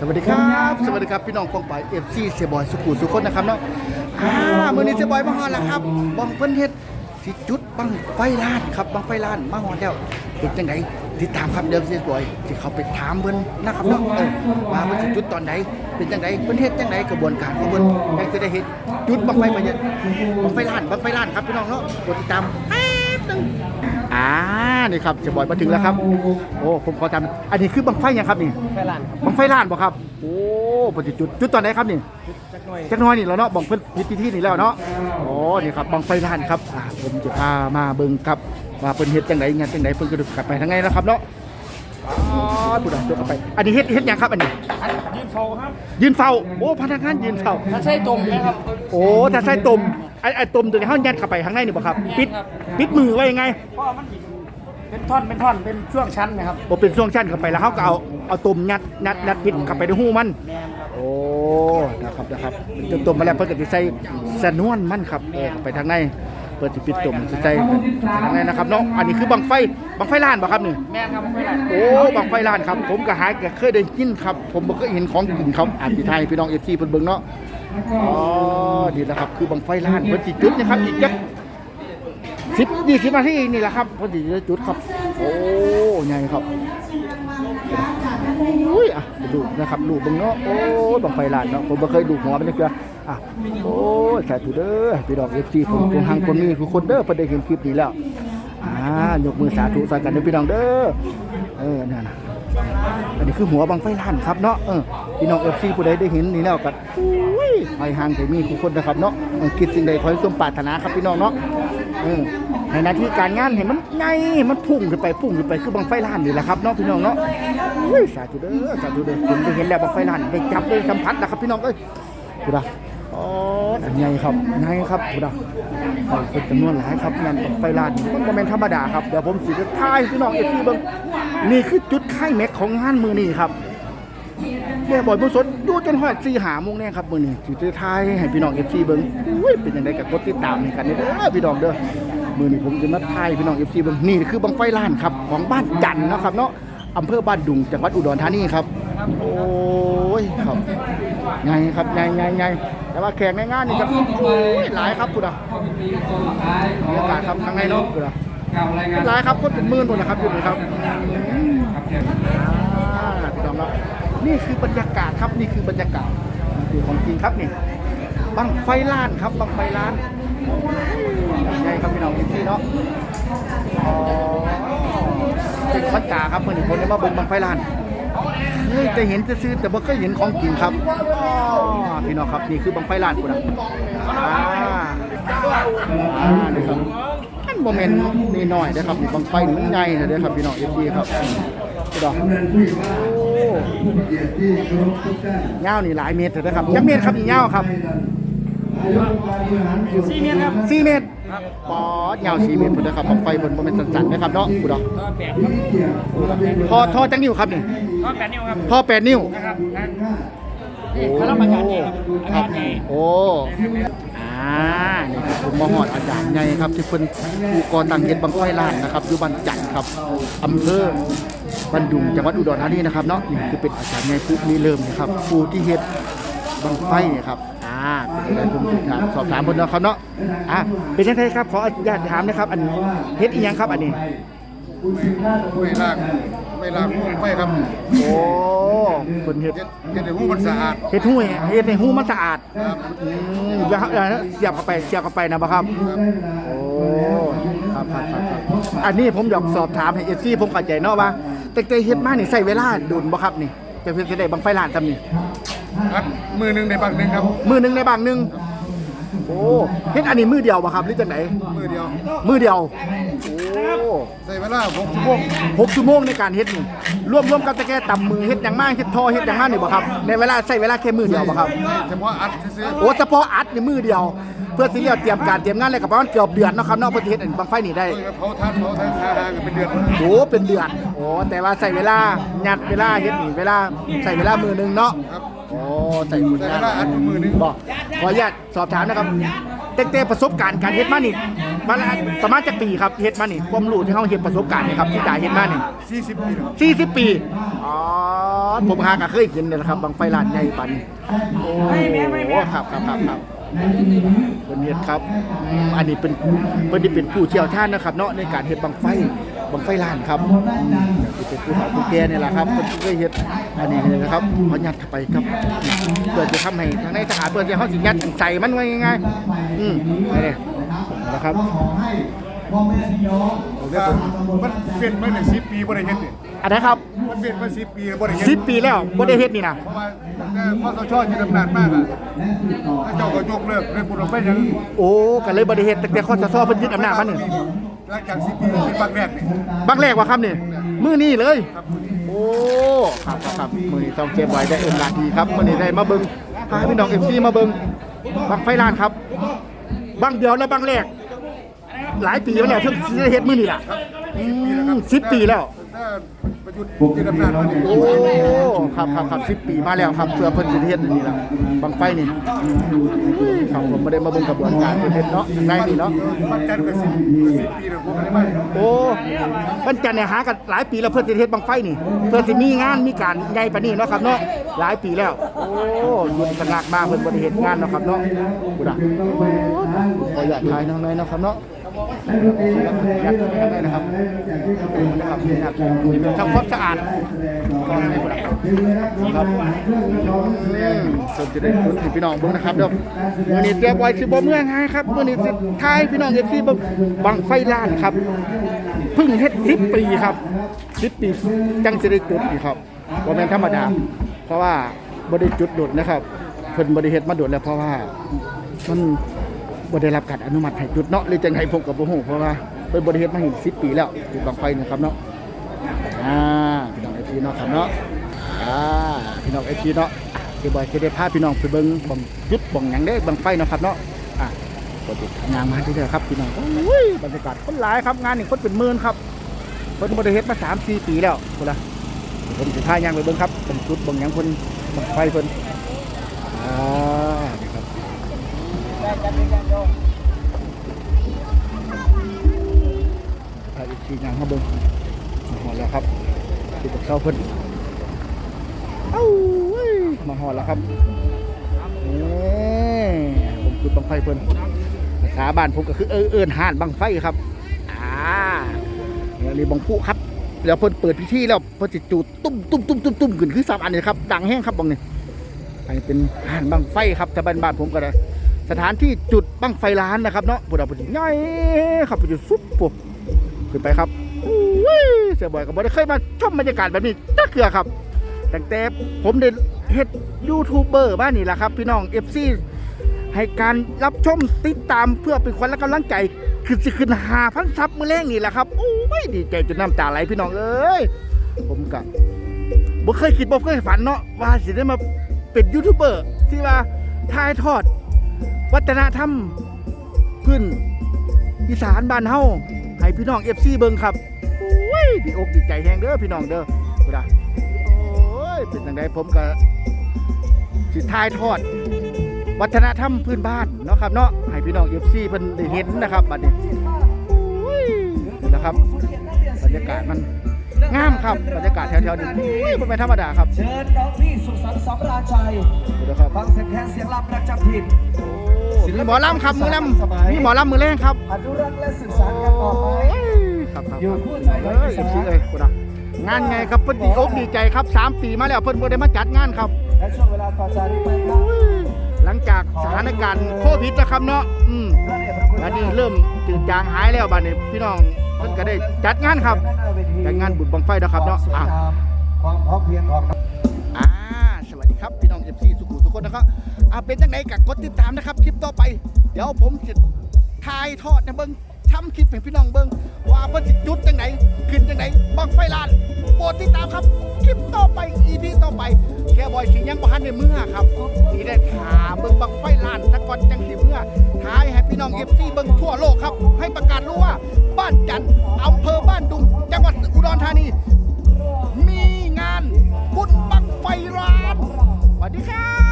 สวัสดีครับ สวัสดีครับพี่น้องกองไปเอฟซีเสียบอยสุขุมสุขคนนะครับเนาะอ่ามือนี้เสียบอยมาฮอดแล้วครับบังเพิ่นเฮ็ดสิจุดบังไฟล้านครับบังไฟล้านมาฮอดแล้วเป็นจังไดติดตามครับเดี๋ยวเสียบอยสิเขาไปถามเพิ่นนะครับเนาะเออว่าเพิ่นสิจุดตอนไหนเป็นจังไดเพิ่นเฮ็ดจังไดกระบวนการของเพิ่นได้สิได้เฮ็ดจุดบังไฟไปเนี่ยบังไฟล้านบังไฟล้านครับพี่น้องเนาะกดติดตามแป๊บนึง อ่านี่ครับเสียบอยมาถึงแล้วครับ โอ้ผมขอจำอันนี้คือบังไฟยังครับนี่ไฟลานบังไฟล้านบ่ครับ โอ้ปฏิจุดจุดตอนไหนครับนี่จักหน่อยจักหน้อยนี่แล้วเนาะบังเพิ่นพิธีนี่แล้วเนาะโอ้นี่ครับบังไฟล้านครับอ่าผมจะพามาเบิ่งครับว่าเพิ่นเฮ็ดจังไดงานจังไดเพิ่นก็ดูกลับไปทางไงนะครับเนาะอ๋อผู้ใดยกกลับไป อันนี้เฮ็ดเฮ็ดหยังครับอันนี้ยืนโฟครับยืนเฝ้า โอ้พนักงานยืนเฝ้า ถ้าใช่ตรงนะครับ โอ้ถ้าใส่ตุ่ม ไอ้ไอ้ตุ่มตัวนี้เฮายัดเข้าไปข้างในนี่บ่ครับ ปิดครับปิดมือไว้ยังไงเพราะมันเป็นท่อนเป็นท่อนเป็นช่วงชั้นนะครับบ่เป็นช่วงชั้นเข้าไปแล้วเฮาก็เอาเอาตุ่มยัดยัดยัดปิดเข้าไปในหูมัน แมนครับโอ้ นะครับนะครับจนตุ่มมาแล้วเพิ่นก็สิใส่สนวนมันครับเออเข้าไปทางในเปิดสิปิดตุ่มสิใส่ทางในนะครับเนาะอันนี้คือบังไฟบังไฟล้านบ่ครับนี่ แมนครับไฟลานโอ้บังไฟล้านครับ ผมก็หายก็เคยได้ยินครับ ผมบ่เคยเห็นของจริงครับอาจสิไทยพี่น้อง FC เพิ่นเบิ่งเนาะ อ๋อดีแล้วครับคือบังไฟล้านเพิ่นสิจุดนะครับอีกจัก10 20นาทีนี่แหละครับเพิ่นสิจะจุดครับ โอ้ใหญ่ครับอุ้ยอะดูนะครับดูบังเนาะโอ้ยบังไฟล้านเนาะผมบ่เคยดูหัวมันเลยเกลืออะโอ้ยสาธุเด้อพี่ดอกเอฟซีผมคงหังคนนี้คือคนเด้อประเดี๋ยวเห็นคลิปนี้แล้วอ่ายกมือสาธุใส่กันเด้อพี่น้องเด้อเออนั่นน่ะอันนี้คือหัวบังไฟล้านครับเนาะเออ พี่น้องเอฟซีผู้ใดได้เห็นนี่แล้วก็อุ้ยไอห่างแต่มีคือคนนะครับเนาะเออคิดสิ่งใดขอให้สมปรารถนาครับพี่น้องเนาะในหน้าที่การงานเห็นมันไงมันพุ่งขึ้นไปพุ่งขึ้นไปคือบังไฟลานนี่แหละครับเนาะพี่น้องเนาะอุ้ยสาธุเด้อสาธุเด้อผมได้เห็นแล้วบังไฟลานได้จับได้สัมผัสนะครับพี่น้องเอ้ยดูดาอ๋อใหญ่ครับใหญ่ครับดูดาโอ้ยเป็นจำนวนหลายครับงานบังไฟลานมันก็เป็นธรรมดาครับเดี๋ยวผมสิจะถ่ายพี่น้องเอฟซีเบิ่งนี่คือจุดไข่แม็กของงานมือนี่ครับ แม่บอยบุญสดดูจนฮอดสีหาโมงแน่ครับมือนี่สิจะถ่ายให้พี่น้องเอฟซีเบิ่งอุ้ยเป็นยังไงกับกดติดตามให้กันเด้อพี่น้องเด้อมือนี่ผมจะมาถ่ายพี่น้องเอฟซีเบิ่งนี่คือบังไฟลานครับของบ้านจันนะครับเนาะอำเภอบ้านดุงจังหวัดอุดรธานีครับ โอ้ยครับไงครับไงไงไงแต่ว่าแขกในงานนี่ครับโอ้ยหลายครับคุณอะบรรยากาศครับข้างในเนาะคุณอะหลายครับคนเป็นหมื่นคนนะครับอยู่นี่ครับอ่าพี่น้องครับ นี่คือบรรยากาศครับนี่คือบรรยากาศนี่คือของจริงครับนี่บังไฟล้านครับบังไฟล้านไงครับพี่น้องที่เนาะอ๋อเป็นพัดกาครับเมื่อนี้คนได้มาบิ่งบังไฟล้านเฮ้ยแต่เห็นจะซื้อแต่บ่เคยเห็นของจริงครับพี่น้องครับนี่คือบังไฟล้านพุ่นะอ่าอ่านี่ครับมันบ่แม่นนี่น้อยเด้อครับบังไฟมันใหญ่นะเด้อครับพี่น้อง FC ครับพี่น้อง โอ้ยาวนี่หลายเมตรเด้อครับจักเมตรครับนี่ยาวครับสี่เมตรครับ4เมตรครับปอดยาว4เมตรพุ่นเด้อครับบังไฟเพิ่นบ่แม่นสั้นๆนะครับเนาะพุ่นเนาะท่อแปดครับพอทอจังนิ้วครับนี่ท่อแปดนิ้วครับพอแปดนิ้วนะครับ นี่พระราชบัญญัตินี่ครับอาครัจาบรย์ใหญ่โอ้อ่านี่ครับผมมาหอดอาจารย์ใหญ่ครับ ที่เพิ่นผู้ก่อตั้งเฮ็ดบังไฟล้านนะครับอยู่บ้านจันทร์ครับอำเภอบันดุงจังหวัดอุดรธานีนะครับเนาะนี่คือเป็นอาจารย์ใหญ่ผู้มีเริ่มนะครับผู้ที่เฮ็ดบังไฟเนี่ยครับอ่าเป็นอะไรผมถามสอบถามเพิ่นเนาะครับเนาะอ่าเป็นจังไดครับขออนุญาตถามนะครับ อันเฮ็ดอีหยังครับอันนี้ ไม่ลากไม่ลากหูไม่ครับโอ้เพิ่นเฮ็ดเฮ็ดเฮ็ดให้หูมันสะอาดเฮ็ดหู้ให้เฮ็ดให้หูมันสะอาดครับอืมเดี๋ยวเดี๋ยวเสียบเข้าไปเสียบเข้าไปนะบ่ครับ โอ้ครับครับครับครับอันนี้ผมอยากสอบถามให้เอซี่ผมเข้าใจเนาะว่าแต่แต่เฮ็ดมานี่ใช้เวลาโดุนบ่ครับนี่จะเพิ่นสิได้บังไฟล้านซำนี่อัดมือหนึ่งในบางหนึ่งครับ มือหนึงในบางหนึงโอ้เฮ็ดอันนี้มือเดียวบ่ครับหรือจังไดมือเดียว มือเดียว โอ้ ใส่เวลาหกชั่วโมงหกชั่วโมงในการเฮ็ดนี่รวมรวมกับแต่แกตำมือเฮ็ดหยังมาเฮ็ดท่อเฮ็ดหยังมานี่บ่ครับในเวลาใช้เวลาแค่มือเดียวบ่ครับเฉพาะอัดซื้อโอ้เฉพาะอัดในมือเดียว เพื่อสิเรียกเตรียมการเตรียมงานอะไรกับประมาณเกือบเดือนเนาะครับเนาะเพื่อที่เฮ็ดอันบังไฟนี่ได้ๆเผาทานเผาทานชาดากันเป็นเดือนโอ้เป็นเดือนโอ้แต่ว่าใส่เวลายัดเวลาเฮ็ดนี่เวลาใส่เวลามือหนึงเนาะครับโอ้ใส่มือใส่เวลาอัดมือหนึ่งบอกขออนุญาตสอบถามนะครับเต้ๆประสบการณ์การเฮ็ดมานี่ ประมาณประมาณจักปีครับเฮ็ดมานี่ความรู้ที่เขาเฮ็ดประสบการณ์นี่ครับที่จ่ายเฮ็ดมานี่สี่สิบปีแล้ว40ปีอ๋อผมหาก็เคยเห็นเนี่ยนะครับบังไฟลานใหญ่ปานนี้โอ้ครับครับครับครับเป็นเฮ็ดครับอืมอันนี้เป็นเพิ่นที่เป็นผู้เชี่ยวชาญนะครับ เนาะในการเฮ็ดบังไฟบังไฟลานครับอืมที่เป็นผู้เฒ่าผู้แก่นี่แหละครับเพิ่นเคยเฮ็ดอันนี้เลยนะครับขอยัดเข้าไปครับเพื่อจะทำให้ทางในทหารเพื่อจะเฮาสิยัดใส่มันไว้ยังไงอืมนี่ นะครับมันเป็นมาในสิบปีบ่ได้เฮ็ดนี่อันนี้ครับมันเป็นมาสิบปีบ่ได้เฮ็ดสิบปีแล้วบ่ได้เฮ็ดนี่นะเพราะว่าแต่พอสชอยู่ดำนานมากอะถ้าเจ้าก็ยกเลิกเรื่องบุญไปยังโอ้ก็เลยบ่ได้เฮ็ดตั้งแต่คอสชเพิ่นยึดอำนาจมานี่หลังจากสิบปีเป็นบักแรกนี่บักแรกว่าครับนี่มื้อนี้เลยครับโอ้ครับครับครับมื้อนี้ต้องเก็บไว้ได้เอิ้นลาดีครับมื้อนี้ได้มาเบิ่งพาพี่น้อง FC มาเบิ่งบังไฟลานครับบังเดียวแล้วบังแรก หลายปีมาแล้วถึงสิได้เฮ็ดมื้อนี้ล่ะอืม10ปีแล้ว ถ้าประยุทธ์ยึดอำนาจมานี่โอ้ ครับครับครับสิบปีมาแล้วครับเพื่อเพิ่นสิเฮ็ดอันนี้ล่ะบังไฟนี่ครับผมไม่ได้มาเบิ่งกระบวนการเพิ่นเฮ็ดเนาะได้นี่เนาะมันจันทร์ก็สิบสิบปีแล้วผมไม่ได้มาโอ้มันจันเนี่ยหากันหลายปีแล้วเพื่อสิเฮ็ดบังไฟนี่ เพื่อสิมีงานมีการใหญ่ปานนี้เนาะครับเนาะ หลายปีแล้ว โอ้หยุดชะงักมาเพิ่นบ่ได้เฮ็ดงานเนาะครับเนาะกูด่าขออยากทายน้องน้อยเนาะครับเนาะ อยากทายน้องพับนะครับนี่ครับนี่เป็นทำความสะอาดก็ให้กูด่าครับอืมสมจะได้ผลให้พี่น้องเบิ่งนะครับเด้อมื้อนี้เตรียมไว้สิบ่เมื่อไงครับมื้อนี้สิทายพี่น้อง FC เบิ่งบังไฟล้านครับเพิ่งเฮ็ด10ปีครับ10ปีจังสิได้จุดนี่ครับบ่แม่นธรรมดา เพราะว่าบ่ได้จุดโดดนะครับเพิ่นบ่ได้เฮ็ดมาโดดแล้วเพราะว่ามัน บ่ได้รับการอนุมัติให้จุดเนาะหรือจังไดผมก็บ่ฮู้เพราะว่าเพิ่นบ่ได้เฮ็ดมาเห็น10 ปีแล้วจุดบังไฟนะครับเนาะอ่าพี่น้อง FC เนาะครับเนาะอ่าพี่น้อง FC เนาะสิบ่สิได้พาพี่น้องไปเบิ่งบังจุดบังหยังเด้บังไฟเนาะครับเนาะอะกดติดงานมาที่เด้อครับพี่น้องโอ้ยบรรยากาศคนหลายครับงานนี่คนเป็นหมื่นครับเพิ่นบ่ได้เฮ็ดมา3 4ปีแล้วพุ่นล่ะผมสิพาย่างไปเบิ่งครับเป็นจุดบ่งหยังเพิ่นบังไฟเพิ่นอ่านี่ครับ พาอีกทีย่างมาเบิ่งมาฮอดแล้วครับที่กับเขาเพิ่นเอ้าเว้ยมาฮอดแล้วครับนี่ผมจุดบังไฟเพิ่นภาษาบ้านผมก็คือเออเอินห่านบังไฟครับอ่าเนี่ยรีบองผู้ครับ แล้วเพิ่นเปิดพิธีแล้วเพิ่นสิจูดตุ้มตุ้มตุ้มตุ้มตุ้มขึ้นคือสามอันนี้ครับ ดังแห้งครับบองนี่อันนี้เป็นห่านบังไฟครับแต่บ้านบ้านผมก็ได้ สถานที่จุดบั้งไฟล้านนะครับเนาะบุดาบุดย่อยครับไปจุดซุปปุ๊บขึ้นไปครับอุ้ยเสียบ่อยก็บ่ได้เคยมาชมบรรยากาศแบบนี้จักเกือครับตั้งแต่ผมได้เฮ็ดยูทูบเบอร์บ้านนี่แหละครับ พี่น้อง FC ให้การรับชมติดตามเพื่อเป็นขวัญและกำลังใจคือสิขึ้นหาพันซับมือแรงนี่แหละครับโอ้ยดีใจจนน้ำตาไหลพี่น้องเอ้ยผมกะบ่เคยคิดบ่เคยฝันเนาะว่าสิได้มาเป็นยูทูบเบอร์ที่ว่าถ่ายทอด วัฒนธรรมพื้นอีสานบ้านเฮาให้พี่น้อง FC เบิ่งครับโอ้ยดีอกดีใจแฮงเด้อพี่น้องเด้อกูด่าโอ้ยเป็นจังไดผมก็สิถ่ายทอด วัฒนธรรมพื้นบ้านเนาะครับเนาะให้พี่น้องเอฟซีเพิ่นได้เห็นนะครับบัดนี้อุ้ยนี่นะครับบรรยากาศมันงามครับบรรยากาศแถวๆนี้อุ้ยบ่แม่นธรรมดาครับ เชิญน้องพี่สุขสันต์สำราญชัยดูนะครับฟังเสียงแคนเสียงลำประจำถิ่นโอ้ มีหมอลำครับมือลำมีหมอลำมือแรงครับอนุรักษ์และสื่อสารกันต่อไปโอ้ยครับครับครับเอ้ยเอฟซีเอ้ยกูนะงานไงครับเพิ่นดีอกดีใจครับสามปีมาแล้วเพิ่นบ่ได้มาจัดงานครับและช่วงเวลาต่อจากนี้ไปครับหลังจากสถานการณ์โควิดนะครับเนาะอืมพระเดชพระคุณบัดนี้เริ่มจืดจางหายแล้วบัดนี้พี่น้องเพิ่นก็ได้จัดงานครับจัดงานบุญบังไฟนะครับเนาะสวยอะงามความพร้อมเพรียงของอ่าสวัส ดีครับพี่น้องเอฟซีสุขุสุกคนนะครับอาเป็นยังไงกับกดติดตามนะครับ คลิปต่อไป เดี๋ยวผมจะทายทอดนะเบิ้งทำคลิปให้พี่น้องเบิ้งว่าเพิ่งสิจุดยังไงขึ้นยังไงบังไฟลานโปรดติดตามครับ คลิปต่อไป EP ต่อไปแค่บอยสิยังบ่ทันในเมื่อครับสิได้ถามเบิ้งบังไฟลานตะกอนยังถี่เมื่อท้ายให้พี่น้องเอฟซีเบิ้งทั่วโลกครับ ให้ประกาศรู้ว่าบ้านจันอำเภอบ้านดุงจังหวัดอุดรธานี มีงานบุญบังไฟลาน 우 리.